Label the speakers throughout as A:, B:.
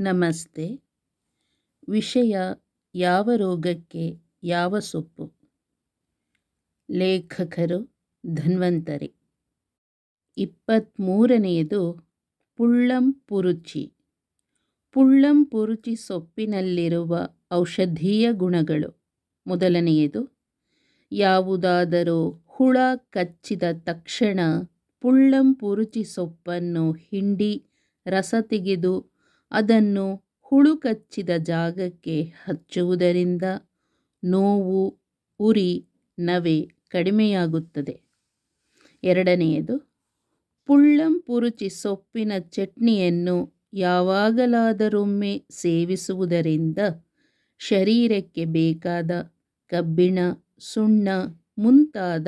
A: ನಮಸ್ತೆ. ವಿಷಯ ಯಾವ ರೋಗಕ್ಕೆ ಯಾವ ಸೊಪ್ಪು? ಲೇಖಕರು ಧನ್ವಂತರಿ. ಇಪ್ಪತ್ತ್ಮೂರನೆಯದು ಪುಳ್ಳಂ ಪುರುಚಿ. ಪುಳ್ಳಂ ಪುರುಚಿ ಸೊಪ್ಪಿನಲ್ಲಿರುವ ಔಷಧೀಯ ಗುಣಗಳು. ಮೊದಲನೆಯದು, ಯಾವುದಾದರೂ ಹುಳ ಕಚ್ಚಿದ ತಕ್ಷಣ ಪುಳ್ಳಂ ಪುರುಚಿ ಸೊಪ್ಪನ್ನು ಹಿಂಡಿ ರಸ ತೆಗೆದು ಅದನ್ನು ಹುಳು ಕಚ್ಚಿದ ಜಾಗಕ್ಕೆ ಹಚ್ಚುವುದರಿಂದ ನೋವು, ಉರಿ, ನವೆ ಕಡಿಮೆಯಾಗುತ್ತದೆ. ಎರಡನೆಯದು, ಪುಳ್ಳಂ ಪುರುಚಿ ಸೊಪ್ಪಿನ ಚಟ್ನಿಯನ್ನು ಯಾವಾಗಲಾದರೊಮ್ಮೆ ಸೇವಿಸುವುದರಿಂದ ಶರೀರಕ್ಕೆ ಬೇಕಾದ ಕಬ್ಬಿಣ, ಸುಣ್ಣ ಮುಂತಾದ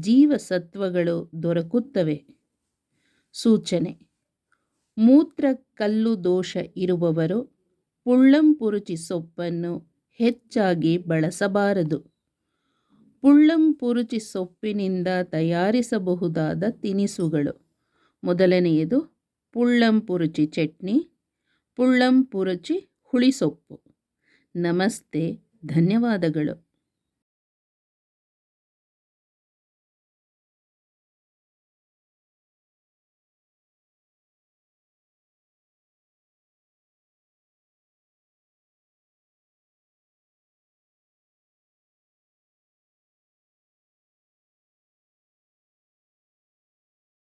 A: ಜೀವಸತ್ವಗಳು ದೊರಕುತ್ತವೆ. ಸೂಚನೆ ಮೂತ್ರಕಲ್ಲು ದೋಷ ಇರುವವರು ಪುಳ್ಳಂಪುರುಚಿ ಸೊಪ್ಪನ್ನು ಹೆಚ್ಚಾಗಿ ಬಳಸಬಾರದು. ಪುಳ್ಳಂಪುರುಚಿ ಸೊಪ್ಪಿನಿಂದ ತಯಾರಿಸಬಹುದಾದ ತಿನಿಸುಗಳು. ಮೊದಲನೆಯದು ಪುಳ್ಳಂಪುರುಚಿ ಚಟ್ನಿ, ಪುಳ್ಳಂಪುರುಚಿ ಹುಳಿಸೊಪ್ಪು ನಮಸ್ತೆ, ಧನ್ಯವಾದಗಳು.